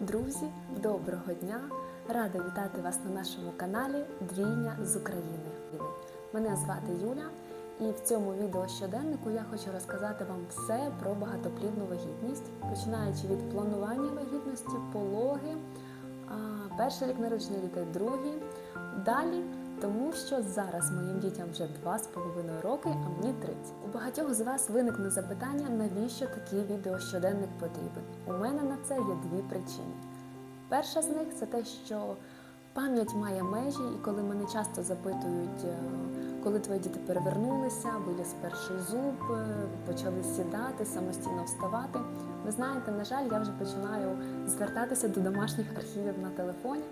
Друзі, доброго дня! Рада вітати вас на нашому каналі Двійня з України. Мене звати Юля, і в цьому відео щоденнику я хочу розказати вам все про багатоплідну вагітність, починаючи від планування вагітності, пологи, перший рік народження дітей, другий. Далі, тому що зараз моїм дітям вже 2,5 роки, а мені 30. У багатьох з вас виникне запитання, навіщо такий відеощоденник потрібен. У мене на це є дві причини. Перша з них це те, що пам'ять має межі, і коли мене часто запитують, е, коли твої діти перевернулися, виліз перший зуб, е, почали сідати, самостійно вставати. Ви знаєте, на жаль, я вже починаю звертатися до домашніх архівів на телефоні.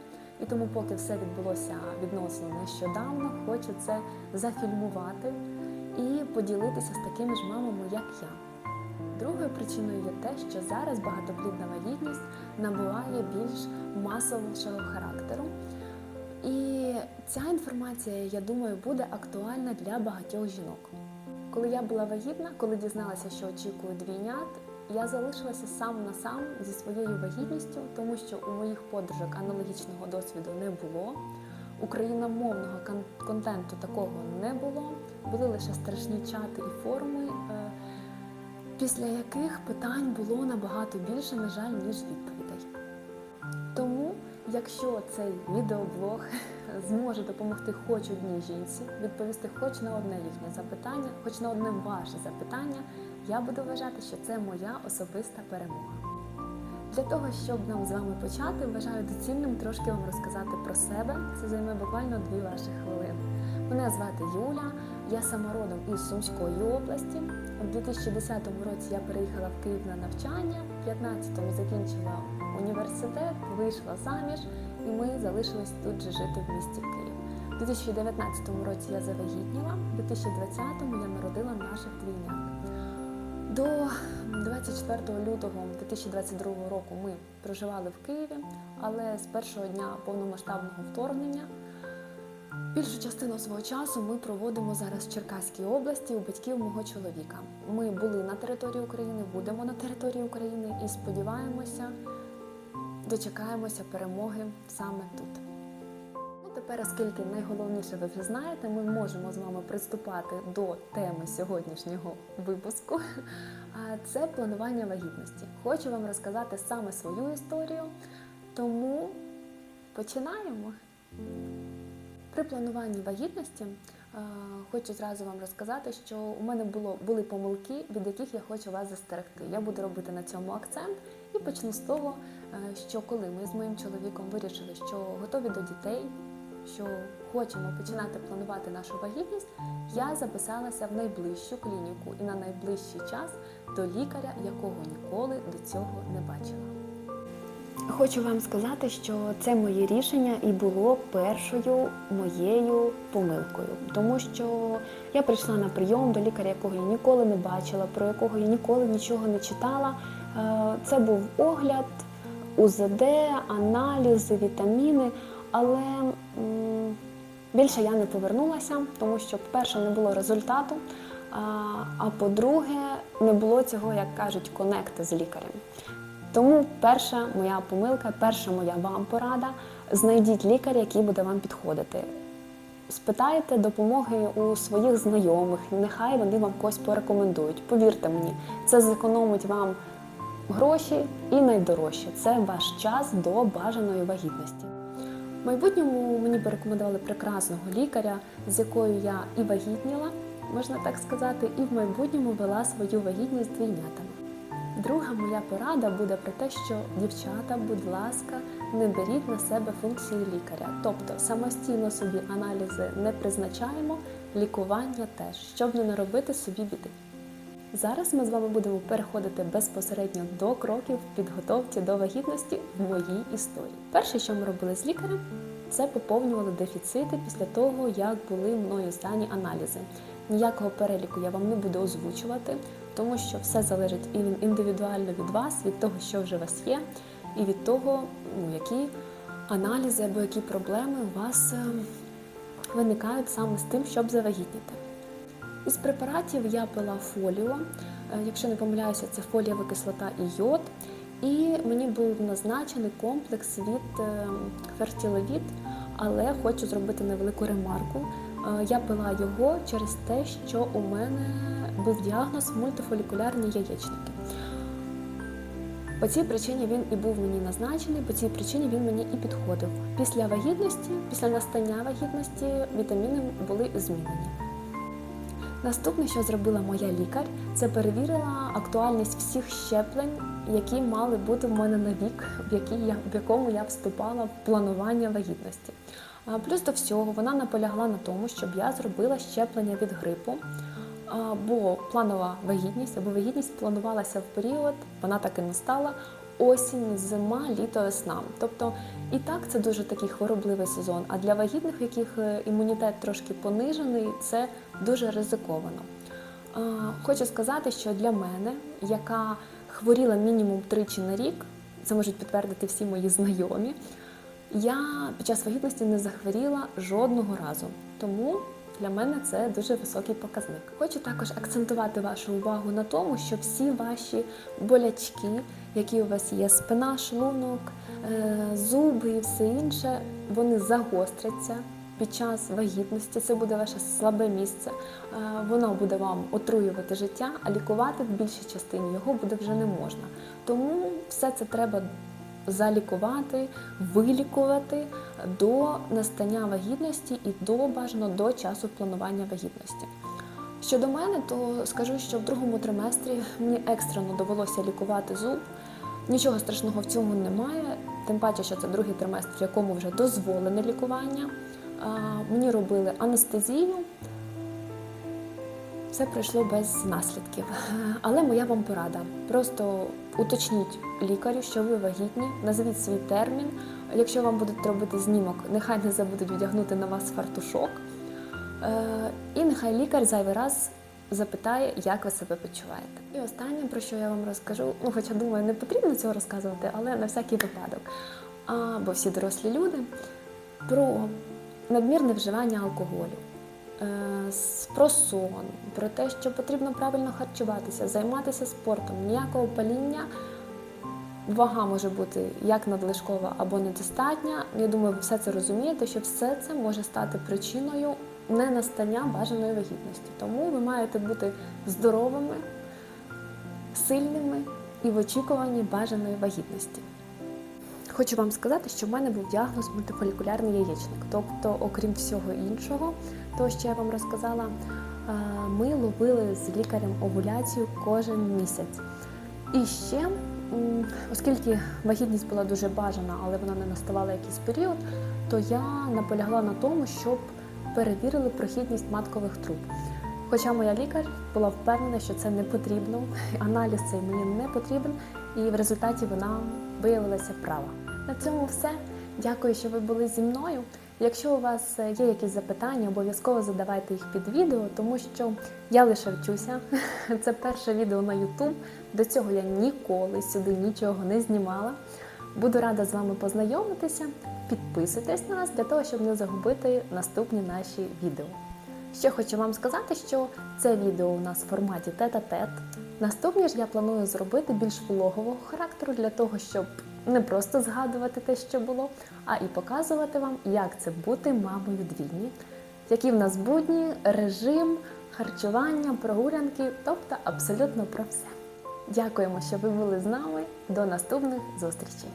І тому, поки все відбулося відносно нещодавно, хочу це зафільмувати і поділитися з такими ж мамами, як я. Другою причиною є те, що зараз багатоплідна вагітність набуває більш масовішого характеру. І ця інформація, я думаю, буде актуальна для багатьох жінок. Коли я була вагітна, коли дізналася, що очікую двійнят, я залишилася сам на сам зі своєю вагітністю, тому що у моїх подружок аналогічного досвіду не було. Україномовного контенту такого не було. Були лише страшні чати і форуми, е, після яких питань було набагато більше, на жаль, ніж відповідей. Якщо цей відеоблог зможе допомогти хоч одній жінці, відповісти хоч на одне їхнє запитання, хоч на одне ваше запитання, я буду вважати, що це моя особиста перемога. Для того, щоб нам з вами почати, вважаю доцільним трошки вам розказати про себе. Це займе буквально дві ваші хвилини. Мене звати Юля, я сама родом із Сумської області. У 2010 році я переїхала в Київ на навчання, в 2015-му закінчила університет, вийшла заміж, і ми залишились тут же жити в місті Київ. У 2019 році я завагітніла, у 2020-му я народила наших двійнят. До 24 лютого 2022 року ми проживали в Києві, але з першого дня повномасштабного вторгнення більшу частину свого часу ми проводимо зараз в Черкаській області у батьків мого чоловіка. Ми були на території України, будемо на території України і сподіваємося, дочекаємося перемоги саме тут. Ну, тепер, оскільки найголовніше ви вже знаєте, ми можемо з вами приступати до теми сьогоднішнього випуску. А це планування вагітності. Хочу вам розказати саме свою історію, тому починаємо. При плануванні вагітності хочу зразу вам розказати, що у мене було, були помилки, від яких я хочу вас застерегти. Я буду робити на цьому акцент і почну з того, що коли ми з моїм чоловіком вирішили, що готові до дітей, що хочемо починати планувати нашу вагітність, я записалася в найближчу клініку і на найближчий час до лікаря, якого ніколи до цього не бачила. Хочу вам сказати, що це моє рішення і було першою моєю помилкою, тому що я прийшла на прийом до лікаря, якого я ніколи не бачила, про якого я ніколи нічого не читала. Е, Це був огляд, УЗД, аналізи, вітаміни, але м, більше я не повернулася, тому що, по-перше, не було результату. А, а по-друге, не було цього, як кажуть, конекту з лікарем. Тому перша моя помилка, перша моя вам порада. Знайдіть лікаря, який буде вам підходити. Спитайте допомоги у своїх знайомих, нехай вони вам когось порекомендують. Повірте мені, це зекономить вам гроші і найдорожче це ваш час до бажаної вагітності. В майбутньому мені порекомендували прекрасного лікаря, з якою я і вагітніла, можна так сказати, і в майбутньому вела свою вагітність двійнятами. Друга моя порада буде про те, що дівчата, будь ласка, не беріть на себе функції лікаря. Тобто самостійно собі аналізи не призначаємо, лікування теж, щоб не наробити собі біди. Зараз ми з вами будемо переходити безпосередньо до кроків в підготовці до вагітності в моїй історії. Перше, що ми робили з лікарем, це поповнювали дефіцити після того, як були мною здані аналізи. Ніякого переліку я вам не буду озвучувати, тому що все залежить і індивідуально від вас, від того, що вже у вас є, і від того, ну, які аналізи або які проблеми у вас е, виникають саме з тим, щоб завагітніти. Із препаратів я пила фоліо. Е, Якщо не помиляюся, це фолієва кислота і йод. І мені був назначений комплекс від е, але хочу зробити невелику ремарку. Е, Я пила його через те, що у мене був діагноз мультифолікулярні яєчники. По цій причині він і був мені назначений, по цій причині він мені і підходив. Після вагітності, після настання вагітності вітаміни були змінені. Наступне, що зробила моя лікар, це перевірила актуальність всіх щеплень, які мали бути в мене на вік, в, який я, в якому я вступала в планування вагітності. Плюс до всього вона наполягла на тому, щоб я зробила щеплення від грипу. Бо планова вагітність або вагітність планувалася в період, вона так і настала. Осінь, зима, літо, весна. Тобто і так це дуже такий хворобливий сезон. А для вагітних, в яких е, імунітет трошки понижений, це дуже ризиковано. Хочу сказати, що для мене, яка хворіла мінімум тричі на рік, це можуть підтвердити всі мої знайомі, я під час вагітності не захворіла жодного разу. Тому для мене це дуже високий показник. Хочу також акцентувати вашу увагу на тому, що всі ваші болячки, які у вас є, спина, шлунок, е, зуби і все інше, вони загостряться. Під час вагітності це буде ваше слабе місце. Е, Воно буде вам отруювати життя, а лікувати в більшій частині його буде вже не можна. Тому все це треба залікувати, вилікувати до настання вагітності і до бажано до часу планування вагітності. Щодо мене, то скажу, що в другому триместрі мені екстрено довелося лікувати зуб. Нічого страшного в цьому немає, тим паче, що це другий триместр, в якому вже дозволене лікування. Мені робили анестезію. Все пройшло без наслідків. Але моя вам порада. Просто уточніть лікарю, що ви вагітні, назвіть свій термін. Якщо вам будуть робити знімок, нехай не забудуть вдягнути на вас фартушок. Е, І нехай лікар зайвий раз запитає, як ви себе почуваєте. І останнє, про що я вам розкажу, ну хоча думаю, не потрібно цього розказувати, але на всякий випадок. А, бо всі дорослі люди про надмірне вживання алкоголю. Е, Про сон, про те, що потрібно правильно харчуватися, займатися спортом, ніякого паління. Вага може бути як надлишкова або недостатня. Я думаю, ви все це розумієте, що все це може стати причиною ненастання бажаної вагітності. Тому ви маєте бути здоровими, сильними і в очікуванні бажаної вагітності. Хочу вам сказати, що в мене був діагноз мультифолікулярний яєчник. Тобто, окрім всього іншого, того, що я вам розказала, ми ловили з лікарем овуляцію кожен місяць. І ще, оскільки вагітність була дуже бажана, але вона не наставала якийсь період, то я наполягла на тому, щоб перевірили прохідність маткових труб. Хоча моя лікар була впевнена, що це не потрібно, аналіз цей мені не потрібен, і в результаті вона виявилася права. На цьому все. Дякую, що ви були зі мною. Якщо у вас е, є якісь запитання, обов'язково задавайте їх під відео, тому що я лише вчуся. Це перше відео на YouTube. До цього я ніколи сюди нічого не знімала. Буду рада з вами познайомитися. Підписуйтесь на нас для того, щоб не загубити наступні наші відео. Ще хочу вам сказати, що це відео у нас в форматі тет-а-тет. Наступні ж я планую зробити більш влогового характеру для того, щоб не просто згадувати те, що було, а і показувати вам, як це бути мамою двійні, які в нас будні, режим, харчування, прогулянки, тобто абсолютно про все. Дякуємо, що ви були з нами. До наступних зустрічей!